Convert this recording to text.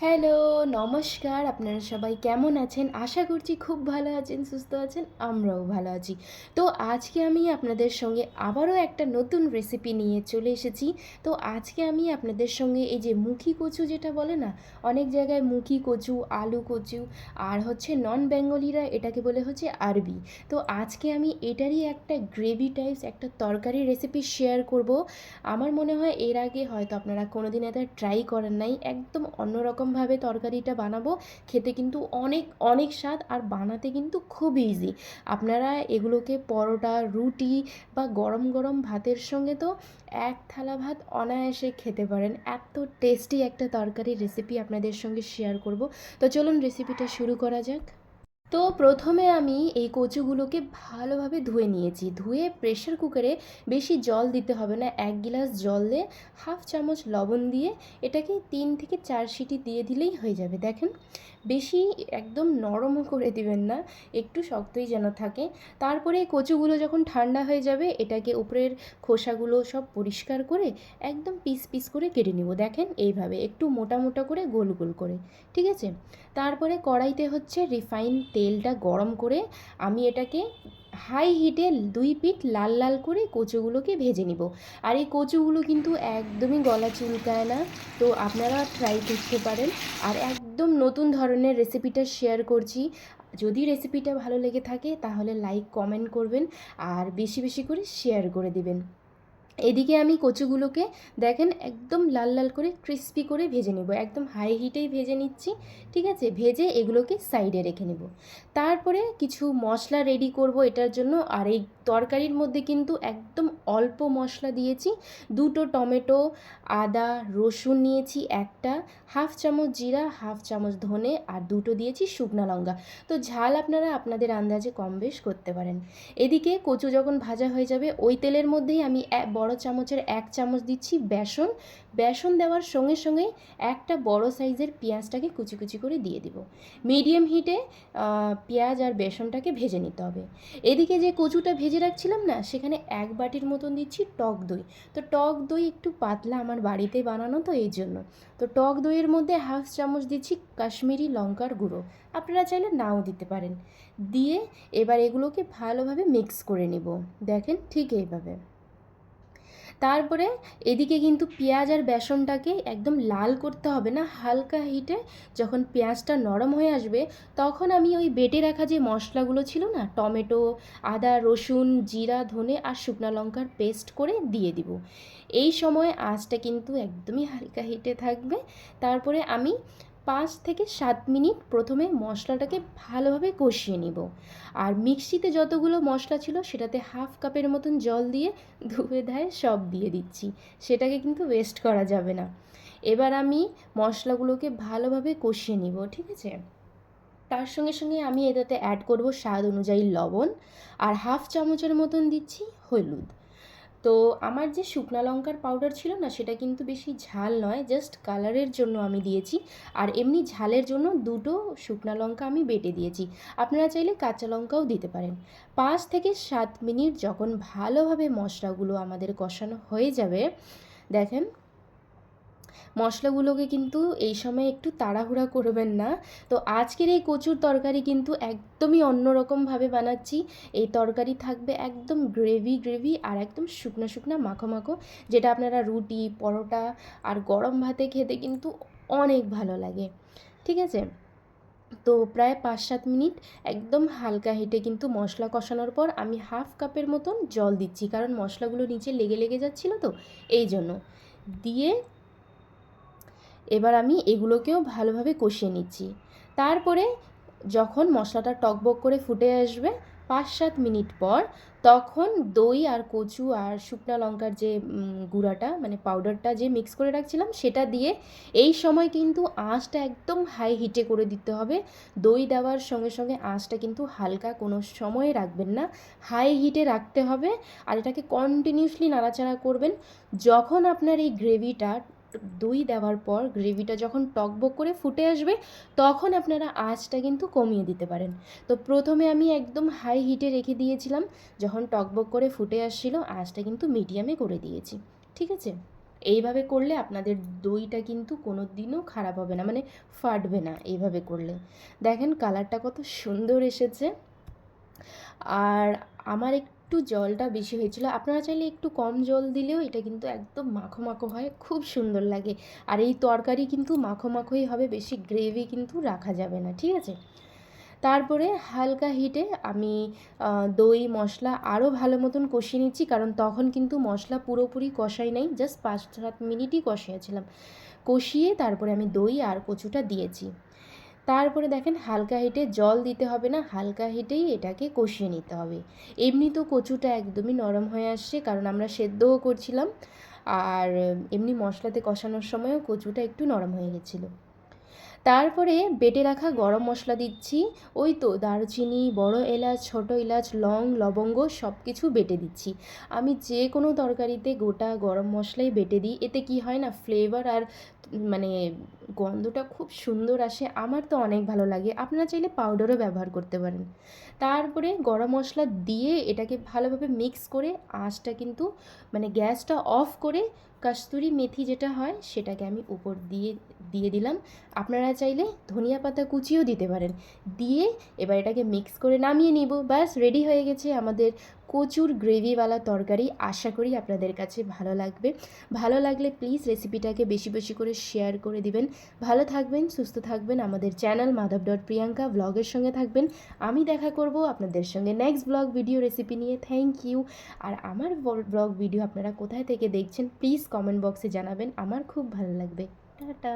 Hello, নমস্কার। আপনারা সবাই কেমন আছেন? আশা করছি খুব ভালো আছেন, সুস্থ আছেন, আমরাও ভালো আছি। তো আজকে আমি আপনাদের সঙ্গে আবারও একটা নতুন রেসিপি নিয়ে চলে এসেছি। তো আজকে আমি আপনাদের সঙ্গে এই যে মুখি কচু যেটা বলে না, অনেক জায়গায় মুখি কচু, আলু কচু আর হচ্ছে নন বেঙ্গলিরা এটাকে বলে হচ্ছে আরবি। তো আজকে আমি এটারই একটা গ্রেভি টাইপস একটা তরকারি রেসিপি শেয়ার করব। আমার মনে হয় এর আগে হয়তো আপনারা কোনোদিন এটা ট্রাই করেন নাই। একদম অন্যরকমভাবে তরকারিটা বানাবো, খেতে কিন্তু অনেক অনেক স্বাদ আর বানাতে কিন্তু খুব ইজি আপনারা এগুলোকে পরোটা, রুটি বা গরম গরম ভাতের সঙ্গে তো এক থালা ভাত অনায়াসে খেতে পারেন। এত টেস্টি একটা তরকারির রেসিপি আপনাদের সঙ্গে শেয়ার করব। তো চলুন রেসিপিটা শুরু করা যাক। তো প্রথমে আমি এই কচুগুলোকে ভালোভাবে ধুয়ে নিয়েছি। ধুয়ে প্রেশার কুকারে বেশি জল দিতে হবে না, এক গিলাস জল দিয়ে হাফ চামচ লবণ দিয়ে এটাকে তিন থেকে চার সিটি দিয়ে দিলেই হয়ে যাবে। দেখেন, বেশি একদম নরমও করে দিবেন না, একটু শক্তই যেন থাকে। তারপরে কচুগুলো যখন ঠান্ডা হয়ে যাবে, এটাকে উপরের খোসাগুলো সব পরিষ্কার করে একদম পিস পিস করে কেটে নেব। দেখেন, এইভাবে একটু মোটা মোটা করে গোল গোল করে, ঠিক আছে? তারপরে কড়াইতে হচ্ছে রিফাইন তেলটা গরম করে আমি এটাকে হাই হিটে দুই পিঠ লাল লাল করে কচুগুলোকে ভেজে নিব। আর এই কচুগুলো কিন্তু একদমই গলা চুলকায় না, তো আপনারা ট্রাই করতে পারেন। আর একদম নতুন ধরনের রেসিপিটা শেয়ার করছি। যদি রেসিপিটা ভালো লেগে থাকে, তাহলে লাইক কমেন্ট করবেন। আর বেশি বেশি করে শেয়ার করে দিবেন। এদিকে আমি কচুগুলোকে দেখেন একদম লাল লাল করে ক্রিস্পি করে ভেজে নেব। একদম হাই হিটেই ভেজে নিচ্ছি, ঠিক আছে? ভেজে এগুলোকে সাইডে রেখে নেব। তারপরে কিছু মশলা রেডি করব এটার জন্য, আর এই তরকারির মধ্যে কিন্তু একদম অল্প মশলা দিয়েছি। দুটো টমেটো, আদা, রসুন নিয়েছি একটা, হাফ চামচ জিরা, হাফ চামচ ধনে, আর দুটো দিয়েছি শুকনো লঙ্কা। তো ঝাল আপনারা আপনাদের আন্দাজে কম বেশ করতে পারেন। এদিকে কচু যখন ভাজা হয়ে যাবে, ওই তেলের মধ্যেই আমি এক বড় চামচের এক চামচ দিচ্ছি বেসন। বেসন দেওয়ার সঙ্গে সঙ্গে একটা বড় সাইজের পেঁয়াজটাকে কুচি কুচি করে দিয়ে দিব। মিডিয়াম হিটে পেঁয়াজ আর বেসনটাকে ভেজে নিতে হবে। এদিকে যে কচুটা ভেজে রাখছিলাম না, সেখানে এক বাটির মতন দিচ্ছি টক দই। তো টক দই একটু পাতলা আমার বাড়িতে বানানো তো এই জন্য। তো টক দইয়ের মধ্যে হাফ চামচ দিচ্ছি কাশ্মীরি লঙ্কার গুঁড়ো। আপনারা চাইলে নাও দিতে পারেন। দিয়ে এবার এগুলোকে ভালোভাবে মিক্স করে নেব। দেখেন ঠিক এইভাবে। তারপরে এদিকে কিন্তু পেঁয়াজ আর বেসনটাকে একদম লাল করতে হবে না, হালকা হিটে যখন পেঁয়াজটা নরম হয়ে আসবে তখন আমি ওই বেটে রাখা যে মশলাগুলো ছিল না, টমেটো, আদা, রসুন, জিরা, ধনে আর শুকনো লঙ্কার পেস্ট করে দিয়ে দিব। এই সময় আঁচটা কিন্তু একদমই হালকা হিটে থাকবে। তারপরে আমি পাঁচ থেকে সাত মিনিট প্রথমে মশলাটাকে ভালোভাবে কষিয়ে নিব। আর মিক্সিতে যতগুলো মশলা ছিল সেটাতে হাফ কাপের মতন জল দিয়ে ধুয়ে ধায়ে সব দিয়ে দিচ্ছি। সেটাকে কিন্তু ওয়েস্ট করা যাবে না। এবার আমি মশলাগুলোকে ভালোভাবে কষিয়ে নিব, ঠিক আছে? তার সঙ্গে সঙ্গে আমি এটাতে অ্যাড করব স্বাদ অনুযায়ী লবণ। আর হাফ চামচের মতন দিচ্ছি হলুদ। তো আমার যে শুকনা লঙ্কার পাউডার ছিল না, সেটা কিন্তু বেশি ঝাল নয় জাস্ট কালারের জন্য আমি দিয়েছি। আর এমনি ঝালের জন্য দুটো শুকনা লঙ্কা আমি বেটে দিয়েছি। আপনারা চাইলে কাঁচা লঙ্কাও দিতে পারেন। পাঁচ থেকে সাত মিনিট যখন ভালোভাবে মশলাগুলো আমাদের কষানো হয়ে যাবে, দেখেন মশলাগুলোকে কিন্তু এই সময় একটু তাড়াহুড়া করবেন না। তো আজকের এই কচুর তরকারি কিন্তু একদমই অন্যরকমভাবে বানাচ্ছি। এই তরকারি থাকবে একদম গ্রেভি গ্রেভি আর একদম শুকনো শুকনো মাখো মাখো, যেটা আপনারা রুটি, পরোটা আর গরম ভাতে খেতে কিন্তু অনেক ভালো লাগে। ঠিক আছে? তো প্রায় পাঁচ সাত মিনিট একদম হালকা হিটে কিন্তু মশলা কষানোর পর আমি হাফ কাপের মতন জল দিচ্ছি। কারণ মশলাগুলো নিচে লেগে লেগে যাচ্ছিল তো, এই জন্য। দিয়ে এবার আমি এগুলোকেও ভালোভাবে কষিয়ে নিচ্ছি। তারপরে যখন মশলাটা টকবক করে ফুটে আসবে পাঁচ সাত মিনিট পর তখন দই আর কচু আর শুকনো লঙ্কার যে গুঁড়াটা মানে পাউডারটা যে মিক্স করে রাখছিলাম, সেটা দিয়ে এই সময় কিন্তু আঁচটা একদম হাই হিটে করে দিতে হবে। দই দেওয়ার সঙ্গে সঙ্গে আঁচটা কিন্তু হালকা কোনো সময়ে রাখবেন না। হাই হিটে রাখতে হবে আর এটাকে কন্টিনিউসলি নাড়াচাড়া করবেন। যখন আপনার এই গ্রেভিটা দই দেওয়ার পর গ্রেভিটা যখন টকবক করে ফুটে আসবে, তখন আপনারা আঁচটা কিন্তু কমিয়ে দিতে পারেন। তো প্রথমে আমি একদম হাই হিটে রেখে দিয়েছিলাম, যখন টকবক করে ফুটে আসছিল, আঁচটা কিন্তু মিডিয়ামে করে দিয়েছি। ঠিক আছে? এইভাবে করলে আপনাদের দইটা কিন্তু কোনো দিনও খারাপ হবে না মানে ফাটবে না এইভাবে করলে। দেখেন কালারটা কত সুন্দর এসেছে। আর আমার একটু জলটা বেশি হয়েছিল। আপনারা চাইলে একটু কম জল দিলেও এটা কিন্তু একদম মাখো মাখো হয়, খুব সুন্দর লাগে। আর এই তরকারি কিন্তু মাখো মাখোই হবে, বেশি গ্রেভি কিন্তু রাখা যাবে না, ঠিক আছে? তারপরে হালকা হিটে আমি দই, মশলা আরও ভালো মতন কষিয়ে নিচ্ছি, কারণ তখন কিন্তু মশলা পুরোপুরি কষাই নাই জাস্ট পাঁচ সাত মিনিটই কষিয়েছিলাম। কষিয়ে তারপরে আমি দই আর কচুটা দিয়েছি। তারপরে দেখেন হালকা হিটে জল দিতে হবে না, হালকা হিটেই এটাকে কষিয়ে নিতে হবে। এমনি তো কচুটা একদমই নরম হয়ে আসছে, কারণ আমরা সেদ্ধও করছিলাম, আর এমনি মশলাতে কষানোর সময়ও কচুটা একটু নরম হয়ে গেছিল। তারপরে বেটে রাখা গরম মশলা দিচ্ছি। ওই তো দারচিনি, বড় এলাচ, ছোট এলাচ, লং, লবঙ্গ সব কিছু বেটে দিচ্ছি। আমি যে কোনো তরকারিতে গোটা গরম মশলাই বেটে দিই। এতে কি হয় না ফ্লেভার আর মানে গন্ধটা খুব সুন্দর আসে। আমার তো অনেক ভালো লাগে। আপনারা চাইলে পাউডারও ব্যবহার করতে পারেন। তারপরে গরম মশলা দিয়ে এটাকে ভালোভাবে মিক্স করে আঁচটা কিন্তু মানে গ্যাসটা অফ করে কাস্তুরি মেথি যেটা হয়, সেটাকে আমি উপর দিয়ে দিয়ে দিলাম। আপনারা চাইলে ধনিয়া পাতা কুচিও দিতে পারেন। দিয়ে এবার এটাকে মিক্স করে নামিয়ে নিব। ব্যাস রেডি হয়ে গেছে আমাদের কচুর গ্রেভিওয়ালা তরকারি। আশা করি আপনাদের কাছে ভালো লাগবে। ভালো লাগলে প্লিজ রেসিপিটাকে বেশি বেশি করে শেয়ার করে দিবেন। ভালো থাকবেন, সুস্থ থাকবেন। আমাদের চ্যানেল মাধব ডট প্রিয়াঙ্কা ব্লগের সঙ্গে থাকবেন। আমি দেখা করব আপনাদের সঙ্গে নেক্সট ব্লগ ভিডিও রেসিপি নিয়ে। থ্যাংক ইউ আর আমার ব্লগ ভিডিও আপনারা কোথায় থেকে দেখছেন প্লিজ কমেন্ট বক্সে জানাবেন। আমার খুব ভালো লাগবে। টাটা!